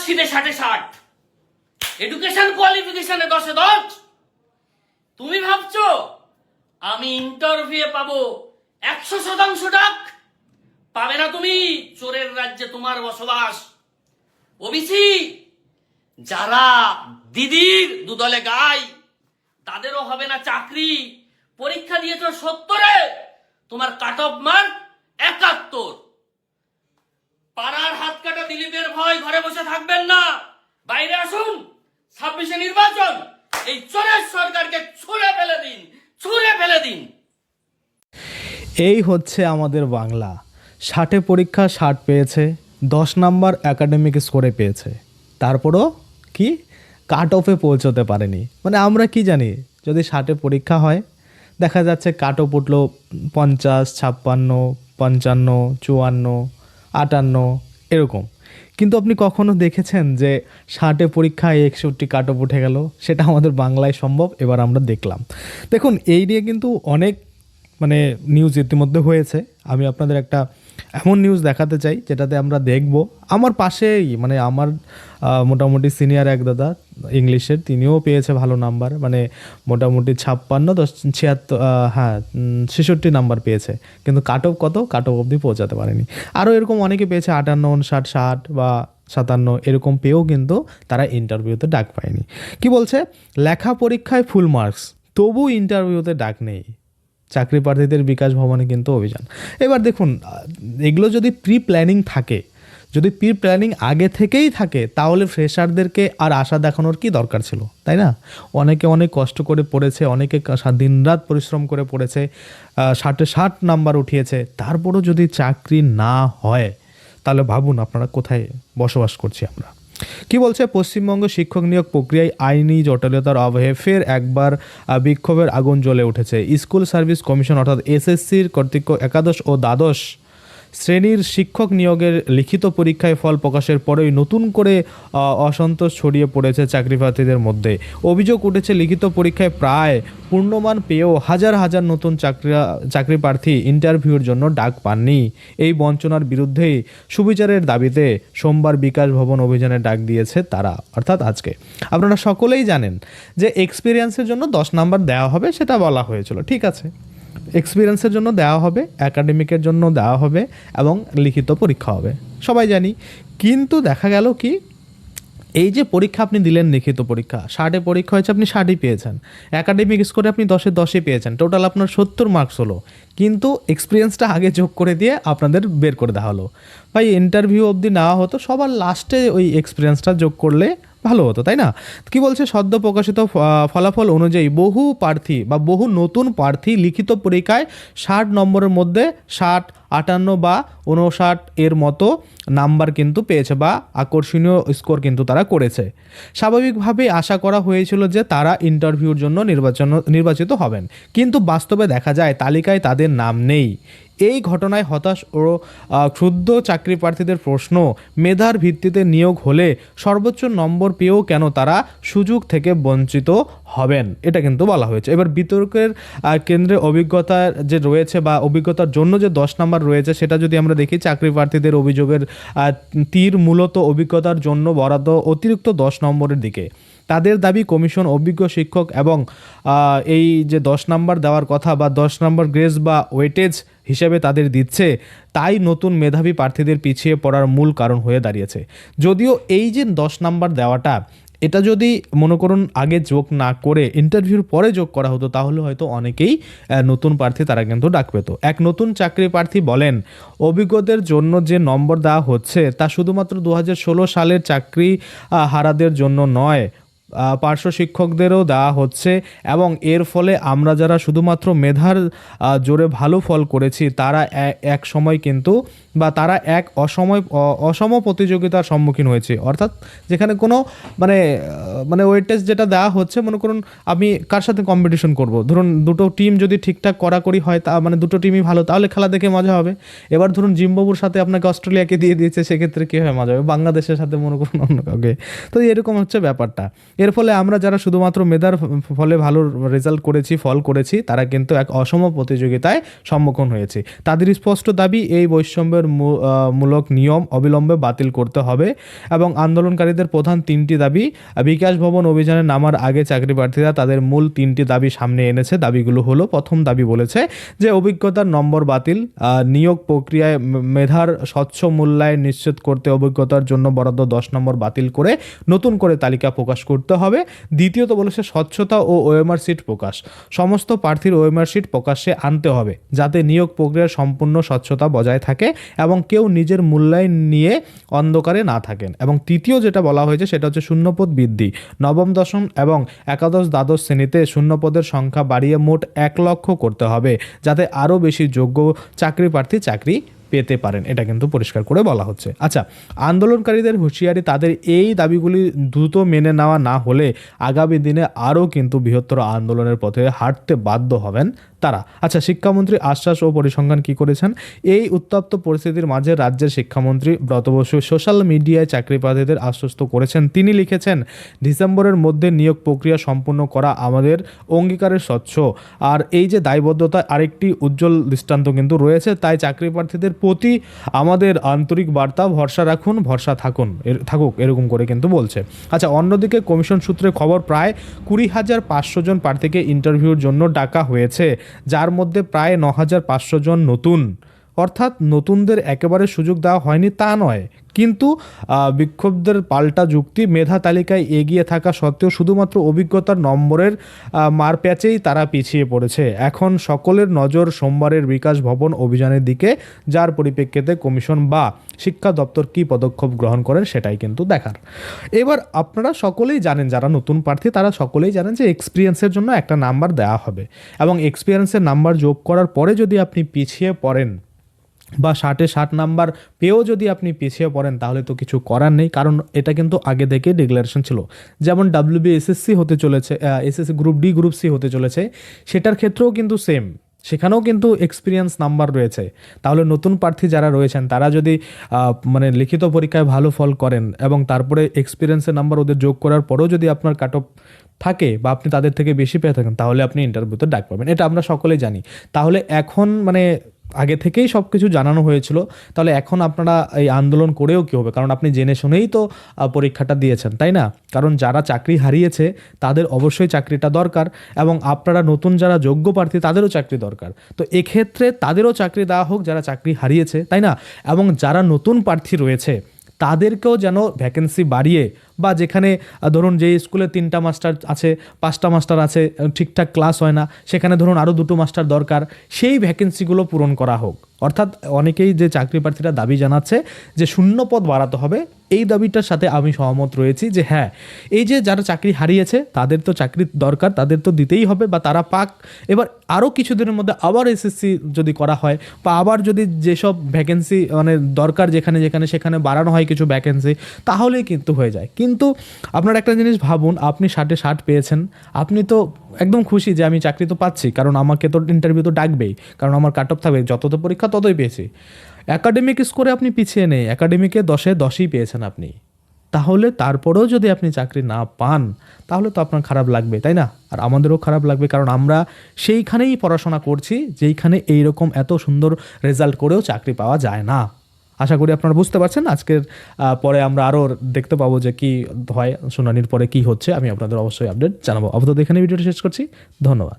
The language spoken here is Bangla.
মার্কশিটে ষাটে ষাট। এডুকেশন কোয়ালিফিকেশনে দশে দশ। তুমি ভাবছ, আমি ইন্টারভিউ পাবো একশো শতাংশ ডাক। পাবে না তুমি, চোরের রাজ্যে তোমার বসবাস। ওবিসি, যারা দিদির দুদলে গায়, তাদেরও হবে না চাকরি। পরীক্ষা দিয়েছ সত্তরে, তোমার কাট অফ মার্ক একাত্তর। পাড়ার হাত কাটা দিলীপের ভয় ঘরে বসে থাকবেন না। বাইরে আসুন, ছাব্বিশে নির্বাচন, এই চোরের সরকারকে ছুঁড়ে ফেলে দিন, ছুঁড়ে ফেলে দিন। এই হচ্ছে আমাদের বাংলা। ষাটে পরীক্ষা ষাট পেয়েছে, দশ নাম্বার একাডেমিক স্কোরে পেয়েছে। তারপরও কি? কাট অফে পৌঁছতে পারেনি। মানে আমরা কি জানি? যদি ষাটে পরীক্ষা হয়, দেখা যাচ্ছে কাট অফ উঠল পঞ্চাশ, ছাপ্পান্ন, পঞ্চান্ন, চুয়ান্ন আটান্ন, এরকম। কিন্তু আপনি কখনো দেখেছেন যে ষাটে পরীক্ষায় একষট্টি কাট উঠে গেল? সেটা আমাদের বাংলায় সম্ভব, এবার আমরা দেখলাম। দেখুন, এই নিয়ে কিন্তু অনেক মানে নিউজ ইতিমধ্যে হয়েছে। আমি আপনাদের একটা এমন নিউজ দেখাতে চাই, যেটাতে আমরা দেখব, আমার পাশেই মানে আমার মোটামুটি সিনিয়র এক দাদা ইংলিশের, তিনিও পেয়েছে ভালো নাম্বার মানে মোটামুটি ছাপ্পান্ন, দশ, ছিয়াত্তর হ্যাঁ ছেষট্টি নাম্বার পেয়েছে। কিন্তু কাট অফ কত? কাট অফ অবধি পৌঁছাতে পারেনি। আরও এরকম অনেকে পেয়েছে, আটান্ন, উনষাট, ষাট বা সাতান্ন, এরকম পেয়েও কিন্তু তারা ইন্টারভিউতে ডাক পায়নি। কি বলছে? লেখা পরীক্ষায় ফুল মার্কস তবু ইন্টারভিউতে ডাক নেই। চাকরি প্রার্থীদের বিকাশ ভবনে কিন্তু অভিযান। এবার দেখুন, এগুলো যদি প্রি প্ল্যানিং থাকে, যদি প্রি প্ল্যানিং আগে থেকেই থাকে, তাহলে ফ্রেশারদেরকে আর আশা দেখানোর কি দরকার ছিল, তাই না? অনেকে অনেক কষ্ট করে পড়েছে, অনেকে দিনরাত পরিশ্রম করে পড়েছে ষাটে ষাট নাম্বার উঠিয়েছে, তারপরও যদি চাকরি না হয়, তাহলে ভাবুন আপনারা কোথায় বসবাস করছি আমরা। কি বলছে? পশ্চিমবঙ্গ শিক্ষক নিয়োগ প্রক্রিয়ায় আইনি জটিলতার অভাবে ফের একবার বিক্ষোভের আগুন জ্বলে উঠেছে। স্কুল সার্ভিস কমিশন অর্থাৎ এসএসসির কর্তৃক একাদশ ও দ্বাদশ শ্রেণির শিক্ষক নিয়োগের লিখিত পরীক্ষায় ফল প্রকাশের পরেই নতুন করে অসন্তোষ ছড়িয়ে পড়েছে চাকরি প্রার্থীদের মধ্যে। অভিযোগ উঠেছে লিখিত পরীক্ষায় প্রায় পূর্ণমান পেয়েও হাজার হাজার নতুন চাকরি চাকরি প্রার্থী ইন্টারভিউর জন্য ডাক পাননি। এই বঞ্চনার বিরুদ্ধেই সুবিচারের দাবিতে সোমবার বিকাশ ভবন অভিযানে ডাক দিয়েছে তারা, অর্থাৎ আজকে। আপনারা সকলেই জানেন যে এক্সপিরিয়েন্সের জন্য দশ নাম্বার দেওয়া হবে, সেটা বলা হয়েছিল। ঠিক আছে। এক্সপিরিয়েন্সের জন্য দেওয়া হবে অ্যাকাডেমিকের জন্য দেওয়া হবে, এবং লিখিত পরীক্ষা হবে। সবাই জানি, কিন্তু দেখা গেল কি, এই যে পরীক্ষা আপনি দিলেন লিখিত পরীক্ষা, ষাটে পরীক্ষা হয়েছে আপনি ষাটই পেয়েছেন। একাডেমিক স্কোরে আপনি দশে দশে পেয়েছেন টোটাল আপনার সত্তর মার্কস হলো। কিন্তু এক্সপিরিয়েন্সটা আগে যোগ করে দিয়ে আপনাদের বের করে দেওয়া হলো। ভাই ইন্টারভিউ অবধি নেওয়া হতো, সবার লাস্টে ওই এক্সপিরিয়েন্সটা যোগ করলে ভালো হতো, তাই না? কি বলছে? সদ্য প্রকাশিত ফলাফল অনুযায়ী বহু প্রার্থী বা বহু নতুন প্রার্থী লিখিত পরীক্ষায় ষাট নম্বরের মধ্যে ষাট আটান্ন বা উনষাট এর মতো নাম্বার কিন্তু পেয়েছে বা আকর্ষণীয় স্কোর কিন্তু তারা করেছে। স্বাভাবিকভাবেই আশা করা হয়েছিল যে তারা ইন্টারভিউর জন্য নির্বাচন, নির্বাচিত হবেন। কিন্তু বাস্তবে দেখা যায় তালিকায় তাদের নাম নেই। এই ঘটনায় হতাশ ও ক্ষুব্ধ চাকরি প্রার্থীদের প্রশ্ন, মেধার ভিত্তিতে নিয়োগ হলে সর্বোচ্চ নম্বর পেয়েও কেন তারা সুযোগ থেকে বঞ্চিত হবেন। এটা কিন্তু বলা হয়েছে। এবার বিতর্কের কেন্দ্রে অভিজ্ঞতার যে রয়েছে বা অভিজ্ঞতার জন্য যে দশ নাম্বার রয়েছে, সেটা যদি আমরা দেখি, চাকরি প্রার্থীদের অভিযোগের তীর মূলত অভিজ্ঞতার জন্য বরাদ্দ অতিরিক্ত দশ নম্বরের দিকে। তাদের দাবি কমিশন অভিজ্ঞ শিক্ষক এবং এই যে দশ নাম্বার দেওয়ার কথা বা দশ নম্বর গ্রেস বা ওয়েটেজ হিসেবে তাদের দিচ্ছে, তাই নতুন মেধাবী প্রার্থীদের পিছিয়ে পড়ার মূল কারণ হয়ে দাঁড়িয়েছে। যদিও এই যে দশ নাম্বার দেওয়াটা এটা যদি মনে করুন আগে যোগ না করে ইন্টারভিউর পরে যোগ করা হতো, তাহলে হয়তো অনেকেই নতুন প্রার্থী তারা কিন্তু ডাক পেত এক নতুন চাকরি প্রার্থী বলেন, অভিজ্ঞদের জন্য যে নম্বর দেওয়া হচ্ছে, তা শুধুমাত্র দু হাজার ষোলো সালের চাকরি হারাদের জন্য নয় পার্শ্ব শিক্ষকদেরও দেওয়া হচ্ছে এবং এর ফলে আমরা যারা শুধুমাত্র মেধার জোরে ভালো ফল করেছি, তারা এক সময় কিন্তু বা তারা এক অসময় অসম প্রতিযোগিতার সম্মুখীন হয়েছে। অর্থাৎ যেখানে কোনো মানে মানে ওয়েটেজ যেটা দেওয়া হচ্ছে, মনে করুন আমি কার সাথে কম্পিটিশন করব? ধরুন দুটো টিম যদি ঠিকঠাক করাকরি হয়, তা মানে দুটো টিমই ভালো, তাহলে খেলা দেখে মজা হবে। এবার ধরুন জিম্বাবুর সাথে আপনাকে অস্ট্রেলিয়াকে দিয়ে দিয়েছে, সেক্ষেত্রে কী হয় মজা হবে? বাংলাদেশের সাথে মনে করুন অন্য কাউকে। তো এরকম হচ্ছে ব্যাপারটা। এর ফলে আমরা যারা শুধুমাত্র মেধার ফলে ভালো রেজাল্ট করেছি, ফল করেছি, তারা কিন্তু এক অসম প্রতিযোগিতায় সম্মুখীন হয়েছে। তাদের স্পষ্ট দাবি, এই বৈষম্যের মূলক নিয়ম অবিলম্বে বাতিল করতে হবে এবং আন্দোলনকারীদের প্রধান তিনটি দাবি, বিকাশ ভবন অভিযানে নামার আগে চাকরি প্রার্থীরা তাদের মূল তিনটি দাবি সামনে এনেছে। দাবিগুলো হলো, প্রথম দাবি বলেছে যে, অভিজ্ঞতার নম্বর বাতিল নিয়োগ প্রক্রিয়ায় মেধার স্বচ্ছ মূল্যায়ন নিশ্চিত করতে অভিজ্ঞতার জন্য বরাদ্দ দশ নম্বর বাতিল করে নতুন করে তালিকা প্রকাশ করতে হবে। দ্বিতীয়ত বলেছে স্বচ্ছতা ও ওএমআর সিট প্রকাশ। সমস্ত প্রার্থীর ওএমআর সিট প্রকাশ্যে আনতে হবে, যাতে নিয়োগ প্রক্রিয়ার সম্পূর্ণ স্বচ্ছতা বজায় থাকে এবং কেউ নিজের মূল্যায়ন নিয়ে অন্ধকারে না থাকেন। এবং তৃতীয় যেটা বলা হয়েছে, সেটা হচ্ছে শূন্যপদ বৃদ্ধি। নবম, দশম এবং একাদশ দ্বাদশ শ্রেণীতে শূন্যপদের সংখ্যা বাড়িয়ে মোট এক লক্ষ করতে হবে, যাতে আরও বেশি যোগ্য চাকরি প্রার্থী চাকরি পেতে পারেন, এটা কিন্তু পরিষ্কার করে বলা হচ্ছে। আচ্ছা আন্দোলনকারীদের হুঁশিয়ারি তাদের এই দাবিগুলি দ্রুত মেনে নেওয়া না হলে আগামী দিনে আরও কিন্তু বৃহত্তর আন্দোলনের পথে হাঁটতে বাধ্য হবেন তারা। আচ্ছা শিক্ষামন্ত্রী আশ্বাস ও পরিসংখ্যান কি করেছেন? এই উত্তপ্ত পরিস্থিতির মাঝে রাজ্যের শিক্ষামন্ত্রী ব্রত বসু সোশ্যাল মিডিয়ায় চাকরি প্রার্থীদের আশ্বস্ত করেছেন। তিনি লিখেছেন, ডিসেম্বরের মধ্যে নিয়োগ প্রক্রিয়া সম্পূর্ণ করা আমাদের অঙ্গীকারের স্বচ্ছ। আর এই যে দায়বদ্ধতা, আরেকটি উজ্জ্বল দৃষ্টান্ত কিন্তু রয়েছে। তাই চাকরি প্রার্থীদের প্রতি আমাদের আন্তরিক বার্তা, ভরসা রাখুন, ভরসা থাকুন। থাকুক, এরকম করে কিন্তু বলছে। আচ্ছা অন্যদিকে কমিশন সূত্রে খবর প্রায় কুড়ি হাজার পাঁচশো জন প্রার্থীকে ইন্টারভিউর জন্য ডাকা হয়েছে, যার মধ্যে প্রায় ন হাজার পাঁচশো জন নতুন। অর্থাৎ নতুনদের একেবারে সুযোগ দেওয়া হয়নি তা নয়। কিন্তু বিক্ষোভদের পাল্টা যুক্তি মেধা তালিকায় এগিয়ে থাকা সত্ত্বেও শুধুমাত্র অভিজ্ঞতার নম্বরের মারপ্যাচেই তারা পিছিয়ে পড়েছে। এখন সকলের নজর সোমবারের বিকাশ ভবন অভিযানের দিকে, যার পরিপ্রেক্ষিতে কমিশন বা শিক্ষা দপ্তর কী পদক্ষেপ গ্রহণ করেন সেটাই কিন্তু দেখার। এবার আপনারা সকলেই জানেন, যারা নতুন প্রার্থী, তারা সকলেই জানেন যে এক্সপিরিয়েন্সের জন্য একটা নাম্বার দেওয়া হবে। এবং এক্সপিরিয়েন্সের নাম্বার যোগ করার পরে যদি আপনি পিছিয়ে পড়েন বা ষাটে ষাট নাম্বার পেয়েও যদি আপনি পিছিয়ে পড়েন, তাহলে তো কিছু করার নেই। কারণ এটা কিন্তু আগে থেকে ডিক্লারেশন ছিল। যেমন ডাব্লিউবি এসএসসি হতে চলেছে SSC group D group C হতে চলেছে, সেটার ক্ষেত্রেও কিন্তু সেম সেখানেও কিন্তু এক্সপিরিয়েন্স নাম্বার রয়েছে। তাহলে নতুন প্রার্থী যারা রয়েছেন, তারা যদি মানে লিখিত পরীক্ষায় ভালো ফল করেন এবং তারপরে এক্সপিরিয়েন্সের নাম্বার ওদের যোগ করার পরেও যদি আপনার কাট অফ থাকে বা আপনি তাদের থেকে বেশি পেয়ে থাকেন, তাহলে আপনি ইন্টারভিউতে ডাক পাবেন। এটা আমরা সকলেই জানি। তাহলে এখন মানে আগে থেকেই সব কিছু জানানো হয়েছিল, তাহলে এখন আপনারা এই আন্দোলন করেও কী হবে? কারণ আপনি জেনে শুনেই তো পরীক্ষাটা দিয়েছেন, তাই না? কারণ যারা চাকরি হারিয়েছে, তাদের অবশ্যই চাকরিটা দরকার এবং আপনারা নতুন যারা যোগ্য প্রার্থী, তাদেরও চাকরি দরকার। তো এক্ষেত্রে তাদেরও চাকরি দেওয়া হোক, যারা চাকরি হারিয়েছে, তাই না? এবং যারা নতুন প্রার্থী রয়েছে তাদেরকেও যেন ভ্যাকেন্সি বাড়িয়ে বা যেখানে ধরুন যে স্কুলে তিনটা মাস্টার আছে, পাঁচটা মাস্টার আছে ঠিকঠাক ক্লাস হয় না, সেখানে ধরুন আরও দুটো মাস্টার দরকার, সেই ভ্যাকেন্সিগুলো পূরণ করা হোক। অর্থাৎ অনেকেই যে চাকরি প্রার্থীরা দাবি জানাচ্ছে যে শূন্য পদ বাড়াতে হবে এই দাবিটার সাথে আমি সহমত রয়েছি যে হ্যাঁ এই যে যারা চাকরি হারিয়েছে, তাদের তো চাকরি দরকার, তাদের তো দিতেই হবে বা তারা পাক। এবার আরও কিছুদিনের মধ্যে আবার এসএসসি যদি করা হয় বা আবার যদি যেসব ভ্যাকেন্সি মানে দরকার যেখানে যেখানে, সেখানে বাড়ানো হয় কিছু ভ্যাকেন্সি তাহলেই কিন্তু হয়ে যায়। কিন্তু আপনার একটা জিনিস ভাবুন, আপনি ষাটে ষাট পেয়েছেন, আপনি তো একদম খুশি যে আমি চাকরি তো পাচ্ছি, কারণ আমাকে তো ইন্টারভিউ তো ডাকবেই, কারণ আমার কাট অফ থাকবে যত তো পরীক্ষা ততই পেয়েছি। একাডেমিক স্কোরে আপনি পিছিয়ে নেই অ্যাকাডেমিকে দশে দশই পেয়েছেন আপনি। তাহলে তারপরেও যদি আপনি চাকরি না পান, তাহলে তো আপনার খারাপ লাগবে, তাই না? আর আমাদেরও খারাপ লাগবে, কারণ আমরা সেইখানেই পড়াশোনা করছি, যেইখানে এইরকম এত সুন্দর রেজাল্ট করেও চাকরি পাওয়া যায় না। আশা করি আপনারা বুঝতে পারছেন, আজকের পরে আমরা আরও দেখতে পাবো যে কি হয়, শুনানির পরে কি হচ্ছে, আমি আপনাদের অবশ্যই আপডেট জানাব। আপাতত এখানে ভিডিওটা শেষ করছি, ধন্যবাদ।